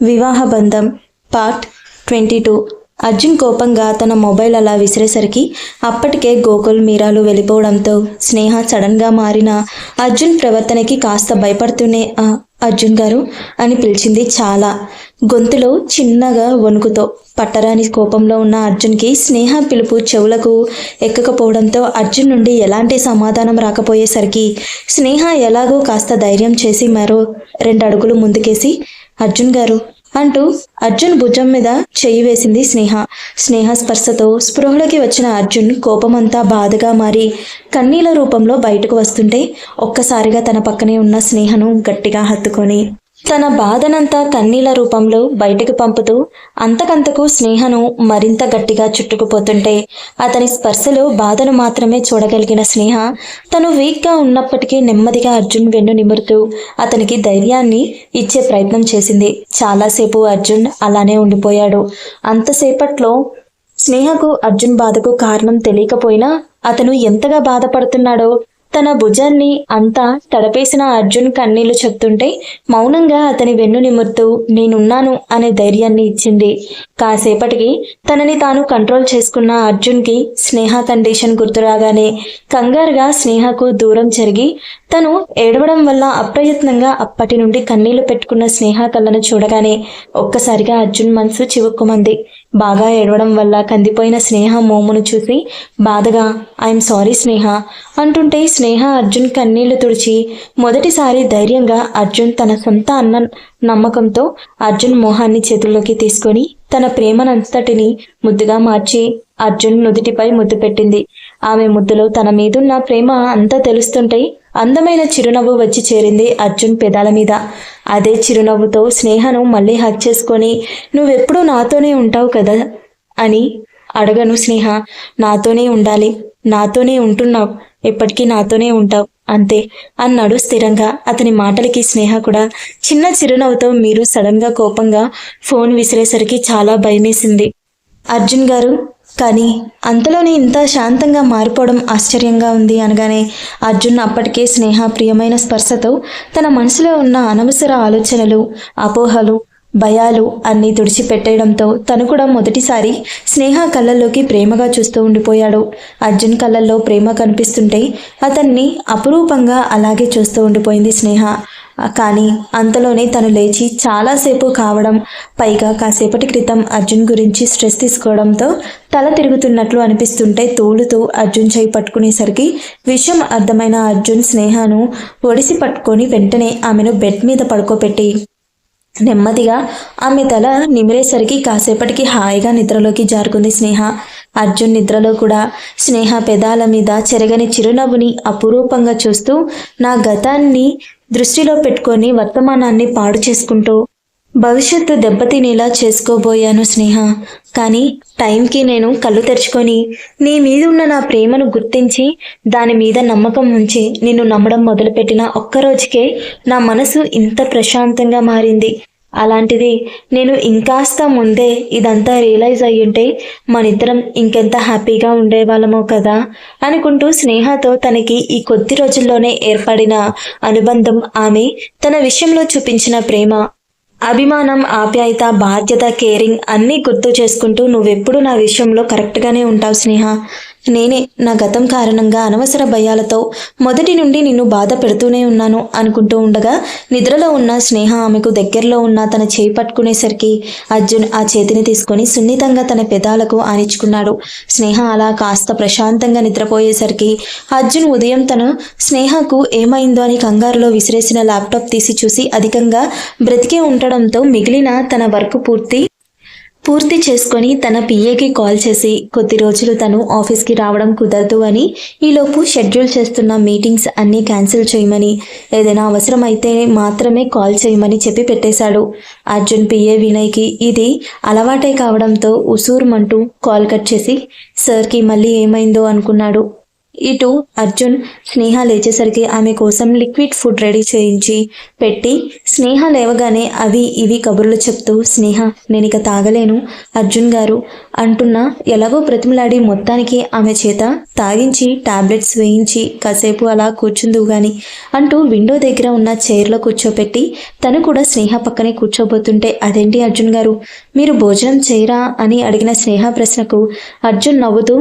వివాహ బంధం part twenty two. Arjun కోపంగా తన మొబైల్ అలా విసిరేసరికి అప్పటికే గోకుల్ మీరాలు వెళ్ళిపోవడంతో స్నేహ సడన్గా మారిన అర్జున్ ప్రవర్తనకి కాస్త భయపడుతూనే అర్జున్ గారు అని పిలిచింది చాలా. గొంతులో చిన్నగా వణుకుతో పట్టరాని కోపంలో ఉన్న అర్జున్కి స్నేహ పిలుపు చెవులకు ఎక్కకపోవడంతో అర్జున్ నుండి ఎలాంటి సమాధానం రాకపోయేసరికి స్నేహ ఎలాగో కాస్త ధైర్యం చేసి మరో రెండు అడుగులు ముందుకేసి అర్జున్ గారు అంటూ అర్జున్ భుజం మీద చెయ్యి వేసింది స్నేహ. స్నేహ స్పర్శతో స్పృహలోకి వచ్చిన అర్జున్ కోపమంతా బాధగా మారి కన్నీల రూపంలో బయటకు వస్తుంటే ఒక్కసారిగా తన పక్కనే ఉన్న స్నేహను గట్టిగా హత్తుకొని తన బాధనంతా కన్నీల రూపంలో బయటకు పంపుతూ అంతకంతకు స్నేహను మరింత గట్టిగా చుట్టుకుపోతుంటే అతని స్పర్శలో బాధను మాత్రమే చూడగలిగిన స్నేహ తను వీక్గా ఉన్నప్పటికీ నెమ్మదిగా అర్జున్ వెన్ను నిమురుతూ అతనికి ధైర్యాన్ని ఇచ్చే ప్రయత్నం చేసింది. చాలాసేపు అర్జున్ అలానే ఉండిపోయాడు. అంతసేపట్లో స్నేహకు అర్జున్ బాధకు కారణం తెలియకపోయినా అతను ఎంతగా బాధపడుతున్నాడో తన భుజాన్ని అంతా తడపేసిన అర్జున్ కన్నీళ్ళు చెప్తుంటే మౌనంగా అతని వెన్ను నిమురుతూ నేనున్నాను అనే ధైర్యాన్ని ఇచ్చింది. కాసేపటికి తనని తాను కంట్రోల్ చేసుకున్న అర్జున్కి స్నేహ కండిషన్ గుర్తురాగానే కంగారుగా స్నేహకు దూరం జరిగి తను ఏడవడం వల్ల అప్రయత్నంగా అప్పటి నుండి కన్నీళ్ళు పెట్టుకున్న స్నేహ కళ్ళను చూడగానే ఒక్కసారిగా అర్జున్ మనసు చివుక్కుమంది. బాగా ఏడవడం వల్ల కందిపోయిన స్నేహ మోమును చూసి బాధగా ఐఎమ్ సారీ స్నేహ అంటుంటే స్నేహ అర్జున్ కన్నీళ్ళు తుడిచి మొదటిసారి ధైర్యంగా అర్జున్ తన సొంత అన్న నమ్మకంతో అర్జున్ మోహాన్ని చేతుల్లోకి తీసుకొని తన ప్రేమనంతటిని ముద్దుగా మార్చి అర్జున్ నుదుటిపై ముద్దు పెట్టింది. ఆమె ముద్దులో తన మీదున్న ప్రేమ అంతా తెలుస్తుంటే అందమైన చిరునవ్వు వచ్చి చేరింది అర్జున్ పెదాల మీద. అదే చిరునవ్వుతో స్నేహను మళ్ళీ హక్ చేసుకొని నువ్వెప్పుడూ నాతోనే ఉంటావు కదా? అని అడగను స్నేహ. నాతోనే ఉండాలి. నాతోనే ఉంటున్నావు. ఎప్పటికీ నాతోనే ఉంటావు. అంతే అన్నాడు స్థిరంగా. అతని మాటలకి స్నేహ కూడా చిన్న చిరునవ్వుతో మీరు సడన్గా కోపంగా ఫోన్ విసిరేసరికి చాలా భయమేసింది. అర్జున్ గారు కానీ అంతలోనే ఇంత శాంతంగా మారిపోవడం ఆశ్చర్యంగా ఉంది అనగానే అర్జున్ అప్పటికే స్నేహ ప్రియమైన స్పర్శతో తన మనసులో ఉన్న అనవసర ఆలోచనలు అపోహలు భయాలు అన్నీ తుడిచిపెట్టేయడంతో తను కూడా మొదటిసారి స్నేహ కళ్ళల్లోకి ప్రేమగా చూస్తూ ఉండిపోయాడు. అర్జున్ కళ్ళల్లో ప్రేమ కనిపిస్తుంటే అతన్ని అపురూపంగా అలాగే చూస్తూ ఉండిపోయింది స్నేహ. కానీ అంతలోనే తను లేచి చాలాసేపు కావడం పైగా కాసేపటి క్రితం అర్జున్ గురించి స్ట్రెస్ తీసుకోవడంతో తల తిరుగుతున్నట్లు అనిపిస్తుంటే తోలుతూ అర్జున్ చేయి పట్టుకునేసరికి విషయం అర్థమైన అర్జున్ స్నేహను ఒడిసి పట్టుకొని వెంటనే ఆమెను బెడ్ మీద పడుకోబెట్టి నెమ్మదిగా ఆమె తల నిమిరేసరికి కాసేపటికి హాయిగా నిద్రలోకి జారుకుంది స్నేహ. అర్జున్ నిద్రలో కూడా స్నేహ పెదాల మీద చెరగని చిరునవ్వుని అపురూపంగా చూస్తూ నా గతాన్ని దృష్టిలో పెట్టుకొని వర్తమానాన్ని పాడు చేసుకుంటూ భవిష్యత్తు దెబ్బతినేలా చేసుకోబోయాను స్నేహ. కానీ టైంకి నేను కళ్ళు తెరుచుకొని నీ మీద ఉన్న నా ప్రేమను గుర్తించి దాని మీద నమ్మకం ఉంచి నిన్ను నమ్మడం మొదలుపెట్టిన ఒక్క రోజుకే నా మనసు ఇంత ప్రశాంతంగా మారింది. అలాంటిది నేను ఇంకాస్త ముందే ఇదంతా రియలైజ్ అయ్యుంటే మనిద్దరం ఇంకెంత హ్యాపీగా ఉండేవాళ్ళమో కదా అనుకుంటూ స్నేహతో తనకి ఈ కొద్ది రోజుల్లోనే ఏర్పడిన అనుబంధం ఆమె తన విషయంలో చూపించిన ప్రేమ అభిమానం ఆప్యాయత బాధ్యత కేరింగ్ అన్నీ గుర్తు చేసుకుంటూ నువ్వెప్పుడు నా విషయంలో కరెక్ట్గానే ఉంటావు స్నేహ. నేనే నా గతం కారణంగా అనవసర భయాలతో మొదటి నుండి నిన్ను బాధ పెడుతూనే ఉన్నాను అనుకుంటూ ఉండగా నిద్రలో ఉన్న స్నేహ ఆమెకు దగ్గరలో ఉన్న తన చేయి పట్టుకునేసరికి అర్జున్ ఆ చేతిని తీసుకొని సున్నితంగా తన పెదాలకు ఆనించుకున్నాడు స్నేహ అలా కాస్త ప్రశాంతంగా నిద్రపోయేసరికి అర్జున్ ఉదయం తను స్నేహకు ఏమైందో అని కంగారులో విసిరేసిన ల్యాప్టాప్ తీసి చూసి అధికంగా బ్రతికే ఉండడంతో మిగిలిన తన వర్క్ పూర్తి పూర్తి చేసుకొని తన పిఏకి కాల్ చేసి కొద్ది రోజులు తను ఆఫీస్కి రావడం కుదరదు అని ఈలోపు షెడ్యూల్ చేస్తున్న మీటింగ్స్ అన్నీ క్యాన్సిల్ చేయమని ఏదైనా అవసరమైతే మాత్రమే కాల్ చేయమని చెప్పి పెట్టేశాడు. అర్జున్ పిఏ వినయ్కి ఇది అలవాటే కావడంతో ఉసూరుమంటూ కాల్ కట్ చేసి సార్కి మళ్ళీ ఏమైందో అనుకున్నాడు. ఇటు అర్జున్ స్నేహ లేచేసరికి ఆమె కోసం లిక్విడ్ ఫుడ్ రెడీ చేయించి పెట్టి స్నేహ లేవగానే అవి ఇవి కబుర్లు చెప్తూ స్నేహ నేను ఇక తాగలేను అర్జున్ గారు అంటున్నా ఎలాగో ప్రతిమలాడి మొత్తానికి ఆమె చేత తాగించి టాబ్లెట్స్ వేయించి కాసేపు అలా కూర్చుందువు గాని అంటూ విండో దగ్గర ఉన్న చైర్లో కూర్చోపెట్టి తను కూడా స్నేహ పక్కనే కూర్చోబోతుంటే అదేంటి అర్జున్ గారు? మీరు భోజనం చేయరా? అని అడిగిన స్నేహ ప్రశ్నకు అర్జున్ నవ్వుతూ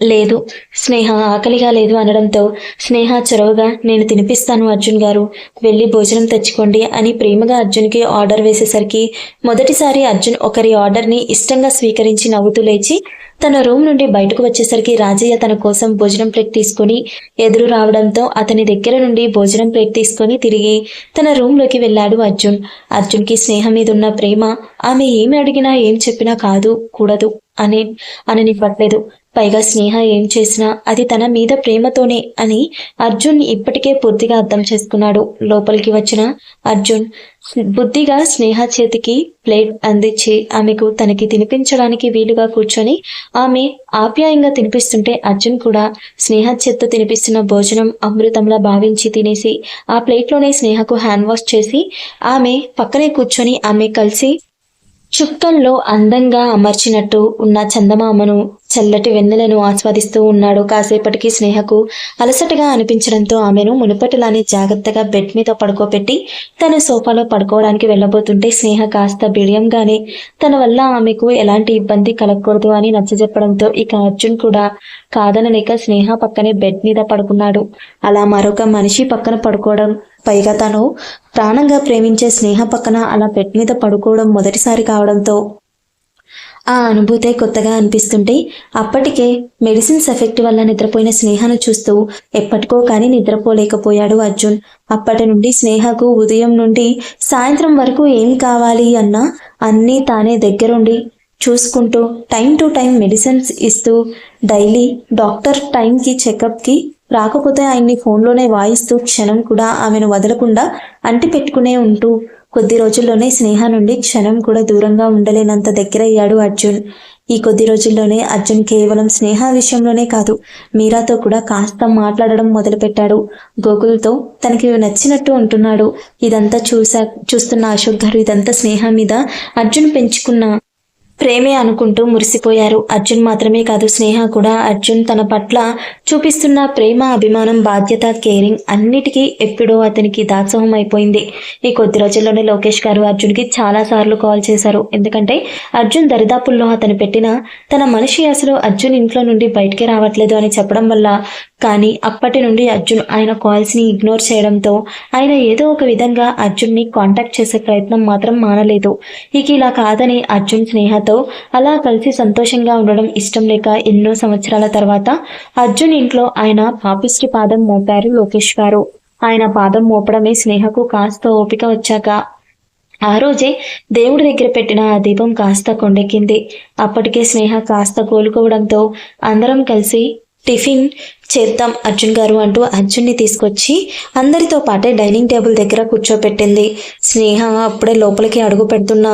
లేదు. స్నేహ ఆకలిగా లేదు అనడంతో స్నేహ చొరవగా నేను తినిపిస్తాను అర్జున్ గారు. వెళ్ళి భోజనం తెచ్చుకోండి అని ప్రేమగా అర్జున్కి ఆర్డర్ వేసేసరికి మొదటిసారి అర్జున్ ఒకరి ఆర్డర్ని ఇష్టంగా స్వీకరించి నవ్వుతూ లేచి తన రూమ్ నుండి బయటకు వచ్చేసరికి రాజయ్య తన కోసం భోజనం ప్లేట్ తీసుకొని ఎదురు రావడంతో అతని దగ్గర నుండి భోజనం ప్లేట్ తీసుకొని తిరిగి తన రూమ్లోకి వెళ్ళాడు అర్జున్. అర్జున్కి స్నేహం మీద ఉన్న ప్రేమ ఆమె ఏమి అడిగినా ఏం చెప్పినా కాదు కూడదు అని అననివ్వట్లేదు. పైగా స్నేహ ఏం చేసినా అది తన మీద ప్రేమతోనే అని అర్జున్ ఇప్పటికే పూర్తిగా అర్థం చేసుకున్నాడు. లోపలికి వచ్చిన అర్జున్ బుద్ధిగా స్నేహ చేతికి ప్లేట్ అందించి ఆమెకు తనకి తినిపించడానికి వీలుగా కూర్చొని ఆమె ఆప్యాయంగా తినిపిస్తుంటే అర్జున్ కూడా స్నేహ చేత్తో తినిపిస్తున్న భోజనం అమృతంలా భావించి తినేసి ఆ ప్లేట్లోనే స్నేహకు హ్యాండ్ వాష్ చేసి ఆమె పక్కనే కూర్చొని ఆమె కలిసి చుక్కల్లో అందంగా అమర్చినట్టు ఉన్న చందమామను చల్లటి వెన్నెలను ఆస్వాదిస్తూ ఉన్నాడు. కాసేపటికి స్నేహకు అలసటగా అనిపించడంతో ఆమెను మునుపటిలానే జాగ్రత్తగా బెడ్ మీద పడుకోబెట్టి తన సోఫాలో పడుకోవడానికి వెళ్ళబోతుంటే స్నేహ కాస్త బిడియంగానే తన వల్ల ఆమెకు ఎలాంటి ఇబ్బంది కలగకూడదు అని నచ్చజెప్పడంతో ఇక అర్జున్ కూడా కాదనలేక స్నేహ పక్కనే బెడ్ మీద పడుకున్నాడు. అలా మరొక మనిషి పక్కన పడుకోవడం పైగా తను ప్రాణంగా ప్రేమించే స్నేహ పక్కన అలా బెడ్ మీద పడుకోవడం మొదటిసారి కావడంతో ఆ అనుభూతే కొత్తగా అనిపిస్తుంటే అప్పటికే మెడిసిన్స్ ఎఫెక్ట్ వల్ల నిద్రపోయిన స్నేహను చూస్తూ ఎప్పటికో కానీ నిద్రపోలేకపోయాడు అర్జున్. అప్పటి నుండి స్నేహకు ఉదయం నుండి సాయంత్రం వరకు ఏం కావాలి అన్నా అన్నీ తానే దగ్గరుండి చూసుకుంటూ టైం టు టైం మెడిసిన్స్ ఇస్తూ డైలీ డాక్టర్ టైంకి చెకప్కి రాకపోతే ఆయన్ని ఫోన్లోనే వాయిస్తూ క్షణం కూడా ఆమెను వదలకుండా అంటి పెట్టుకునే ఉంటూ కొద్ది రోజుల్లోనే స్నేహ నుండి క్షణం కూడా దూరంగా ఉండలేనంత దగ్గరయ్యాడు అర్జున్. ఈ కొద్ది రోజుల్లోనే అర్జున్ కేవలం స్నేహ విషయంలోనే కాదు మీరాతో కూడా కాస్త మాట్లాడడం మొదలుపెట్టాడు. గోకుల్తో తనకి నచ్చినట్టు ఉంటున్నాడు. ఇదంతా చూసా చూస్తున్న అశోక్ గారు ఇదంతా స్నేహ మీద అర్జున్ పెంచుకున్న ప్రేమే అనుకుంటూ మురిసిపోయారు. అర్జున్ మాత్రమే కాదు స్నేహ కూడా. అర్జున్ తన పట్ల చూపిస్తున్న ప్రేమ అభిమానం బాధ్యత కేరింగ్ అన్నిటికీ ఎప్పుడో అతనికి దాత్సవం అయిపోయింది. ఈ కొద్ది రోజుల్లోనే లోకేష్ గారు అర్జున్కి చాలా సార్లు కాల్ చేశారు. ఎందుకంటే అర్జున్ దరిదాపుల్లో అతను పెట్టిన తన మనిషి అసలు అర్జున్ ఇంట్లో నుండి బయటికి రావట్లేదు అని చెప్పడం వల్ల కానీ అప్పటి నుండి అర్జున్ ఆయన కాల్స్ని ఇగ్నోర్ చేయడంతో ఆయన ఏదో ఒక విధంగా అర్జున్ని కాంటాక్ట్ చేసే ప్రయత్నం మాత్రం మానలేదు. ఇక ఇలా కాదని అర్జున్ స్నేహతో అలా కలిసి సంతోషంగా ఉండడం ఇష్టం లేక ఎన్నో సంవత్సరాల తర్వాత అర్జున్ ఇంట్లో ఆయన పాపిష్టి పాదం మోపారు లోకేష్ గారు. ఆయన పాదం మోపడమే స్నేహకు కాస్త ఓపిక వచ్చాక ఆ రోజే దేవుడి దగ్గర పెట్టిన ఆ దీపం కాస్త కొండెక్కింది. అప్పటికే స్నేహ కాస్త కోలుకోవడంతో అందరం కలిసి టిఫిన్ చేద్దాం అర్జున్ గారు అంటూ అర్జున్ని తీసుకొచ్చి అందరితో పాటే డైనింగ్ టేబుల్ దగ్గర కూర్చోపెట్టింది. స్నేహ అప్పుడే లోపలికి అడుగు పెడుతున్న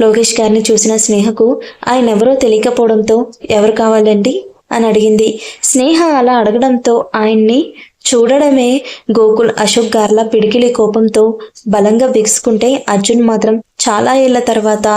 లోకేష్ గారిని చూసిన స్నేహకు ఆయన ఎవరో తెలియకపోవడంతో ఎవరు కావాలండి? అని అడిగింది. స్నేహ అలా అడగడంతో ఆయన్ని చూడడమే గోకుల్ అశోక్ గార్ల పిడికిలి కోపంతో బలంగా బిగుసుకుంటే అర్జున్ మాత్రం చాలా ఏళ్ళ తర్వాత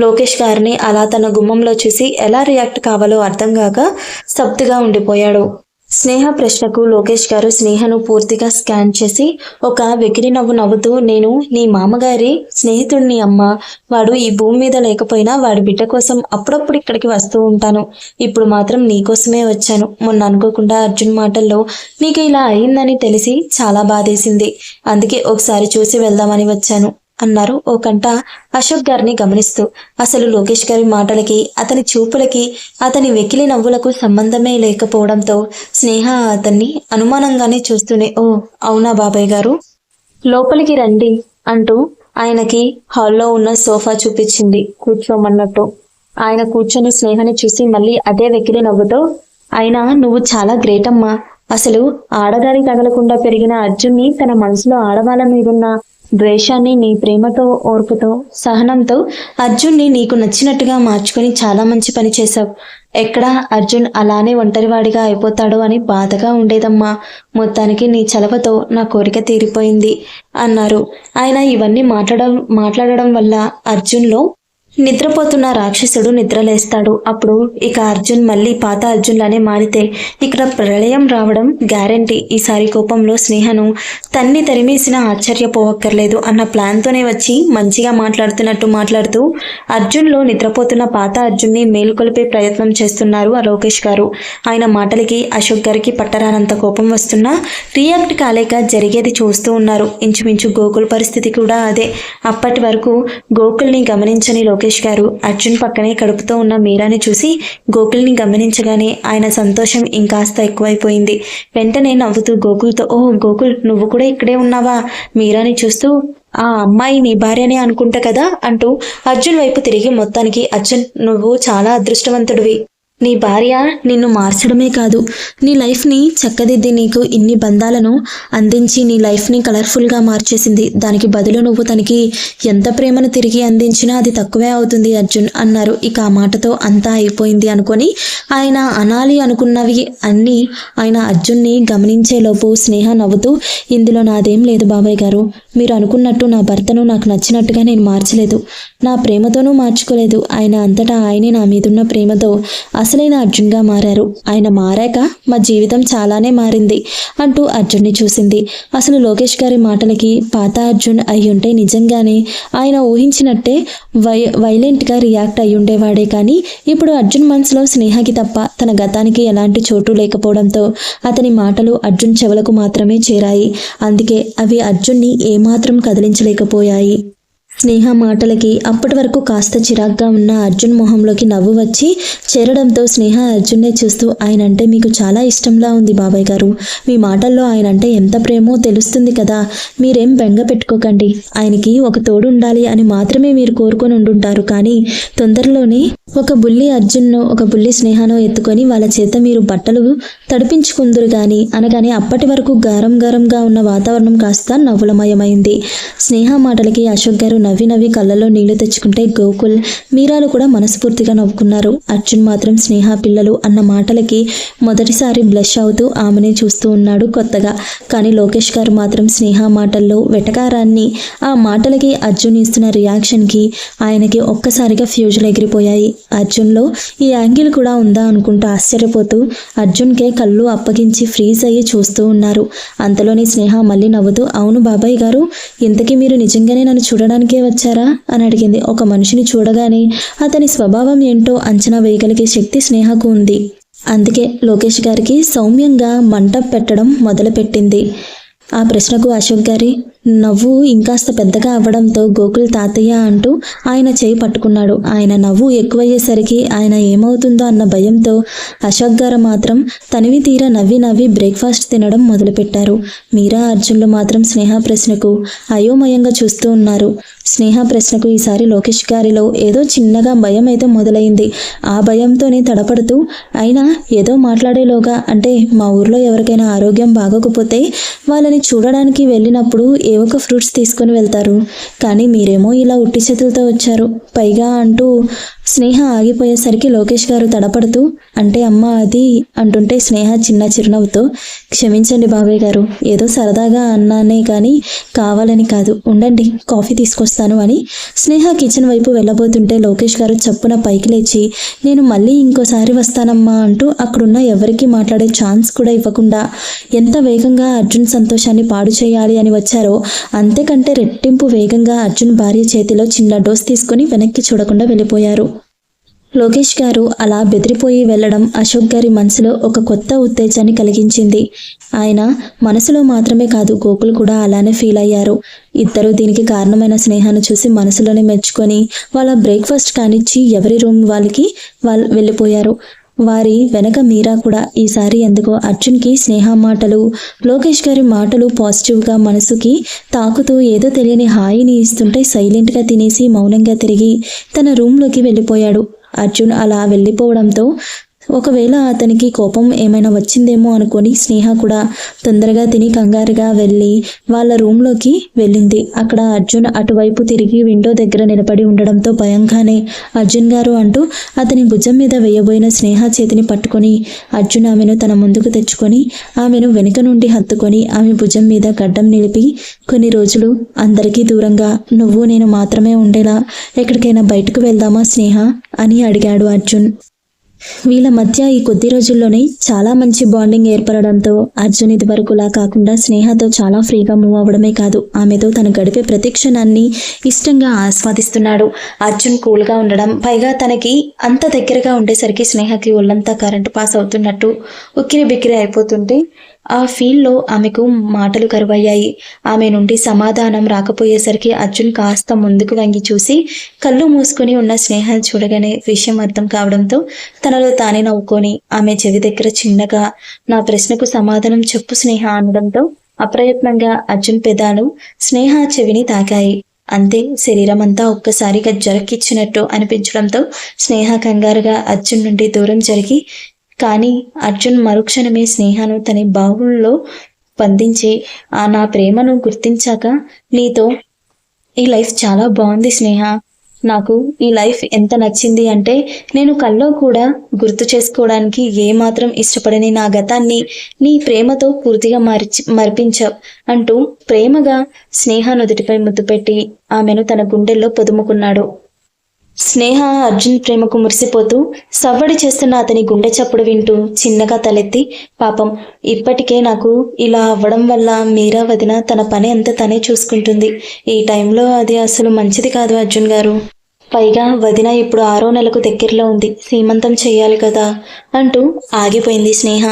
లోకేష్ గారిని అలా తన గుమ్మంలో చూసి ఎలా రియాక్ట్ కావాలో అర్థం కాక స్తబ్దుగా ఉండిపోయాడు. స్నేహ ప్రశ్నకు లోకేష్ గారు స్నేహను పూర్తిగా స్కాన్ చేసి ఒక వెకిరి నవ్వు నవ్వుతూ నేను నీ మామగారి స్నేహితుడిని అమ్మ. వాడు ఈ భూమి మీద లేకపోయినా వాడి బిడ్డ కోసం అప్పుడప్పుడు ఇక్కడికి వస్తూ ఉంటాను. ఇప్పుడు మాత్రం నీకోసమే వచ్చాను. మొన్న అనుకోకుండా అర్జున్ మాటల్లో నీకు ఇలా అయిందని తెలిసి చాలా బాధేసింది. అందుకే ఒకసారి చూసి వెళ్దామని వచ్చాను. అన్నారు. ఓ కంట అశోక్ గారిని గమనిస్తూ అసలు లోకేష్ గారి మాటలకి అతని చూపులకి అతని వెకిలి నవ్వులకు సంబంధమే లేకపోవడంతో స్నేహ అతన్ని అనుమానంగానే చూస్తూనే ఓ అవునా బాబాయ్ గారు? లోపలికి రండి అంటూ ఆయనకి హాల్లో ఉన్న సోఫా చూపించింది కూర్చోమన్నట్టు. ఆయన కూర్చొని స్నేహని చూసి మళ్ళీ అదే వెకిలి నవ్వుతో అయినా నువ్వు చాలా గ్రేట్ అమ్మా అసలు ఆడదారి తగలకుండా పెరిగిన అర్జున్ని తన మనసులో ఆడవాళ్ళ మీదున్న ద్వేషాన్ని నీ ప్రేమతో ఓర్పుతో సహనంతో అర్జున్ని నీకు నచ్చినట్టుగా మార్చుకొని చాలా మంచి పని చేశావు. ఎక్కడ అర్జున్ అలానే ఒంటరివాడిగా అయిపోతాడో అని బాధగా ఉండేదమ్మా. మొత్తానికి నీ చలవతో నా కోరిక తీరిపోయింది అన్నారు. ఆయన ఇవన్నీ మాట్లాడడం మాట్లాడడం వల్ల అర్జున్లో నిద్రపోతున్న రాక్షసుడు నిద్రలేస్తాడు. అప్పుడు ఇక అర్జున్ మళ్ళీ పాత అర్జున్లానే మారితే ఇక్కడ ప్రళయం రావడం గ్యారంటీ. ఈసారి కోపంలో స్నేహను తన్ని తరిమేసిన ఆశ్చర్యపోవక్కర్లేదు అన్న ప్లాన్తోనే వచ్చి మంచిగా మాట్లాడుతున్నట్టు మాట్లాడుతూ అర్జున్లో నిద్రపోతున్న పాత అర్జున్ని మేల్కొల్పే ప్రయత్నం చేస్తున్నారు ఆ లోకేష్ గారు. ఆయన మాటలకి అశోక్ గారికి పట్టరానంత కోపం వస్తున్నా రియాక్ట్ కాలేక జరిగేది చూస్తూ ఉన్నారు. ఇంచుమించు గోకుల్ పరిస్థితి కూడా అదే. అప్పటి వరకు గోకుల్ని గమనించని లోకేష్ గారు అర్జున్ పక్కనే కడుపుతో ఉన్న మీరాని చూసి గోకుల్ని గమనించగానే ఆయన సంతోషం ఇంకాస్త ఎక్కువైపోయింది. వెంటనే నవ్వుతూ గోకుల్తో ఓ గోకుల్ నువ్వు కూడా ఇక్కడే ఉన్నావా? మీరాని చూస్తూ ఆ అమ్మాయి నీ భార్యనే అనుకుంటా కదా అంటూ అర్జున్ వైపు తిరిగి మొత్తానికి అర్జున్ నువ్వు చాలా అదృష్టవంతుడివి. నీ భార్య నిన్ను మార్చడమే కాదు. నీ లైఫ్ని చక్కదిద్ది నీకు ఇన్ని బంధాలను అందించి నీ లైఫ్ని కలర్ఫుల్గా మార్చేసింది. దానికి బదులు నువ్వు తనకి ఎంత ప్రేమను తిరిగి అందించినా అది తక్కువే అవుతుంది అర్జున్ అన్నారు. ఇక ఆ మాటతో అంతా అయిపోయింది అనుకొని ఆయన అనాలి అనుకున్నవి అన్నీ ఆయన అర్జున్ని గమనించేలోపు స్నేహ నవ్వుతూ ఇందులో నాదేం లేదు బాబాయ్ గారు. మీరు అనుకున్నట్టు నా భర్తను నాకు నచ్చినట్టుగా నేను మార్చలేదు. నా ప్రేమతోనూ మార్చుకోలేదు. ఆయన అంతటా ఆయనే నా మీదున్న ప్రేమతో అసలైన అర్జున్గా మారారు. ఆయన మారాక మా జీవితం చాలానే మారింది అంటూ అర్జున్ని చూసింది. అసలు లోకేష్ గారి మాటలకి పాత అర్జున్ అయ్యుంటే నిజంగానే ఆయన ఊహించినట్టే వై వైలెంట్గా రియాక్ట్ అయ్యుండేవాడే కానీ ఇప్పుడు అర్జున్ మనసులో స్నేహకి తప్ప తన గతానికి ఎలాంటి చోటు లేకపోవడంతో అతని మాటలు అర్జున్ చెవులకు మాత్రమే చేరాయి. అందుకే అవి అర్జున్ని ఏమాత్రం కదిలించలేకపోయాయి. స్నేహ మాటలకి అప్పటి వరకు కాస్త చిరాగ్గా ఉన్న అర్జున్ మొహంలోకి నవ్వు వచ్చి చేరడంతో స్నేహ అర్జున్నే చూస్తూ ఆయన అంటే మీకు చాలా ఇష్టంలా ఉంది బాబాయ్ గారు. మీ మాటల్లో ఆయన అంటే ఎంత ప్రేమో తెలుస్తుంది కదా. మీరేం బెంగ పెట్టుకోకండి. ఆయనకి ఒక తోడు ఉండాలి అని మాత్రమే మీరు కోరుకొని ఉండుంటారు కానీ తొందరలోనే ఒక బుల్లి అర్జున్ను ఒక బుల్లి స్నేహను ఎత్తుకొని వాళ్ళ చేత మీరు బట్టలు తడిపించుకుందురు గాని అనగానే అప్పటి వరకు గారం గారంగా ఉన్న వాతావరణం కాస్త నవ్వులమయమైంది స్నేహ మాటలకి అశోక్ గారు నవ్వి నవ్వి కళ్ళలో నీళ్ళు తెచ్చుకుంటే గోకుల్ మీరాలు కూడా మనస్ఫూర్తిగా నవ్వుకున్నారు. అర్జున్ మాత్రం స్నేహ పిల్లలు అన్న మాటలకి మొదటిసారి బ్లష్ అవుతూ ఆమెనే చూస్తూ ఉన్నాడు కొత్తగా. కానీ లోకేష్ గారు మాత్రం స్నేహ మాటల్లో వెటకారాన్ని ఆ మాటలకి అర్జున్ ఇస్తున్న రియాక్షన్కి ఆయనకి ఒక్కసారిగా ఫ్యూజులు ఎగిరిపోయాయి. అర్జున్లో ఈ యాంగిల్ కూడా ఉందా అనుకుంటూ ఆశ్చర్యపోతూ అర్జున్కే కళ్ళు అప్పగించి ఫ్రీజ్ అయ్యి చూస్తూ ఉన్నారు. అంతలోని స్నేహ మళ్ళీ నవ్వుతూ అవును బాబాయ్ గారు ఇంతకీ మీరు నిజంగానే నన్ను చూడడానికే వచ్చారా? అని అడిగింది. ఒక మనిషిని చూడగానే అతని స్వభావం ఏంటో అంచనా వేయగలిగే శక్తి స్నేహకు ఉంది. అందుకే లోకేష్ గారికి సౌమ్యంగా మంట పెట్టడం మొదలుపెట్టింది. ఆ ప్రశ్నకు అశోక్ గారి నవ్వు ఇంకాస్త పెద్దగా అవ్వడంతో గోకుల్ తాతయ్య అంటూ ఆయన చేయి పట్టుకున్నాడు. ఆయన నవ్వు ఎక్కువయ్యేసరికి ఆయన ఏమవుతుందో అన్న భయంతో అశోక్ గారు మాత్రం తనివి తీర నవ్వి నవ్వి బ్రేక్ఫాస్ట్ తినడం మొదలుపెట్టారు. మీరా అర్జున్లు మాత్రం స్నేహ ప్రశ్నకు అయోమయంగా చూస్తూ ఉన్నారు. స్నేహ ప్రశ్నకు ఈసారి లోకేష్ గారిలో ఏదో చిన్నగా భయం అయితే మొదలైంది. ఆ భయంతోనే తడపడుతూ అయినా ఏదో మాట్లాడేలోగా అంటే మా ఊర్లో ఎవరికైనా ఆరోగ్యం బాగోకపోతే వాళ్ళని చూడడానికి వెళ్ళినప్పుడు ఏ ఒక ఫ్రూట్స్ తీసుకొని వెళ్తారు. కానీ మీరేమో ఇలా ఉట్టి చేతులతో వచ్చారు. పైగా అంటూ స్నేహ ఆగిపోయేసరికి లోకేష్ గారు తడపడుతూ అంటే అమ్మ అది అంటుంటే స్నేహ చిన్న చిరునవ్వుతో క్షమించండి బాబాయ్ గారు ఏదో సరదాగా అన్నానే కానీ కావాలని కాదు. ఉండండి కాఫీ తీసుకొస్తాను అని స్నేహ కిచెన్ వైపు వెళ్ళబోతుంటే లోకేష్ గారు చప్పున పైకి లేచి నేను మళ్ళీ ఇంకోసారి వస్తానమ్మా అంటూ అక్కడున్న ఎవరికీ మాట్లాడే ఛాన్స్ కూడా ఇవ్వకుండా ఎంత వేగంగా అర్జున్ సంతోషాన్ని పాడు చేయాలి అని వచ్చారో అంతేకంటే రెట్టింపు వేగంగా అర్జున్ భార్య చేతిలో చిన్న డోస్ తీసుకొని వెనక్కి చూడకుండా వెళ్ళిపోయారు. లోకేష్ గారు అలా బెదిరిపోయి వెళ్ళడం అశోక్ గారి మనసులో ఒక కొత్త ఉత్తేజాన్ని కలిగించింది. ఆయన మనసులో మాత్రమే కాదు గోకుల్ కూడా అలానే ఫీల్ అయ్యారు. ఇద్దరు దీనికి కారణమైన స్నేహాన్ని చూసి మనసులోనే మెచ్చుకొని వాళ్ళ బ్రేక్ఫాస్ట్ కానిచ్చి ఎవరి రూమ్ వాళ్ళకి వాళ్ళు వెళ్ళిపోయారు. వారి వెనక మీరా కూడా ఈసారి ఎందుకో అర్జున్కి స్నేహ మాటలు లోకేష్ గారి మాటలు పాజిటివ్గా మనసుకి తాకుతూ ఏదో తెలియని హాయిని ఇస్తుంటే సైలెంట్గా తినేసి మౌనంగా తిరిగి తన రూమ్లోకి వెళ్ళిపోయాడు. అర్జున్ అలా వెళ్ళిపోవడంతో ఒకవేళ అతనికి కోపం ఏమైనా వచ్చిందేమో అనుకొని స్నేహ కూడా తొందరగా తిని కంగారుగా వెళ్ళి వాళ్ళ రూమ్లోకి వెళ్ళింది. అక్కడ అర్జున్ అటువైపు తిరిగి విండో దగ్గర నిలబడి ఉండడంతో భయంగానే అర్జున్ గారు అంటూ అతని భుజం మీద వేయబోయిన స్నేహ చేతిని పట్టుకొని అర్జున్ ఆమెను తన ముందుకు తెచ్చుకొని ఆమెను వెనుక నుండి హత్తుకొని ఆమె భుజం మీద గడ్డం నిలిపి కొన్ని రోజులు అందరికీ దూరంగా నువ్వు నేను మాత్రమే ఉండేలా ఎక్కడికైనా బయటకు వెళ్దామా స్నేహ? అని అడిగాడు అర్జున్. వీళ్ళ మధ్య ఈ కొద్ది రోజుల్లోనే చాలా మంచి బాండింగ్ ఏర్పడడంతో అర్జున్ ఇది వరకులా కాకుండా స్నేహతో చాలా ఫ్రీగా మూవ్ అవ్వడమే కాదు ఆమెతో తను గడిపే ప్రతి క్షణాన్ని ఇష్టంగా ఆస్వాదిస్తున్నాడు. అర్జున్ కూల్గా ఉండడం పైగా తనకి అంత దగ్గరగా ఉండేసరికి స్నేహకి ఒళ్ళంతా కరెంటు పాస్ అవుతున్నట్టు ఉక్కిరి బిక్కిరి అయిపోతుంటే ఆ ఫీల్డ్లో ఆమెకు మాటలు కరువయ్యాయి. ఆమె నుండి సమాధానం రాకపోయేసరికి అర్జున్ కాస్త ముందుకు వంగి చూసి కళ్ళు మూసుకొని ఉన్న స్నేహం చూడగానే విషయం అర్థం కావడంతో తనలో తానే నవ్వుకొని ఆమె చెవి దగ్గర చిన్నగా నా ప్రశ్నకు సమాధానం చెప్పు స్నేహ అనడంతో అప్రయత్నంగా అర్జున్ పెదాలు స్నేహ చెవిని తాకాయి. అంతే శరీరం అంతా ఒక్కసారిగా జరక్కిచ్చినట్టు అనిపించడంతో స్నేహ కంగారుగా అర్జున్ నుండి దూరం జరిగి కానీ అర్జున్ మరుక్షణమే స్నేహను తన బాహుల్లో స్పందించి ఆ నా ప్రేమను గుర్తించాక నీతో ఈ లైఫ్ చాలా బాగుంది స్నేహ. నాకు ఈ లైఫ్ ఎంత నచ్చింది అంటే నేను కల్లో కూడా గుర్తు చేసుకోవడానికి ఏమాత్రం ఇష్టపడని నా గతాన్ని నీ ప్రేమతో పూర్తిగా మరిచి మరిపించావు అంటూ ప్రేమగా స్నేహ నుదుటిపై ముద్దు పెట్టి ఆమెను తన గుండెల్లో పొదుముకున్నాడు. స్నేహ అర్జున్ ప్రేమకు మురిసిపోతూ సవ్వడి చేస్తున్న అతని గుండె చప్పుడు వింటూ చిన్నగా తలెత్తి పాపం ఇప్పటికే నాకు ఇలా అవ్వడం వల్ల మీరా వదిన తన పని అంతా తనే చూసుకుంటుంది. ఈ టైంలో అది అసలు మంచిది కాదు అర్జున్ గారు. పైగా వదిన ఇప్పుడు ఆరో నెలకు దగ్గరలో ఉంది. సీమంతం చెయ్యాలి కదా అంటూ ఆగిపోయింది స్నేహ.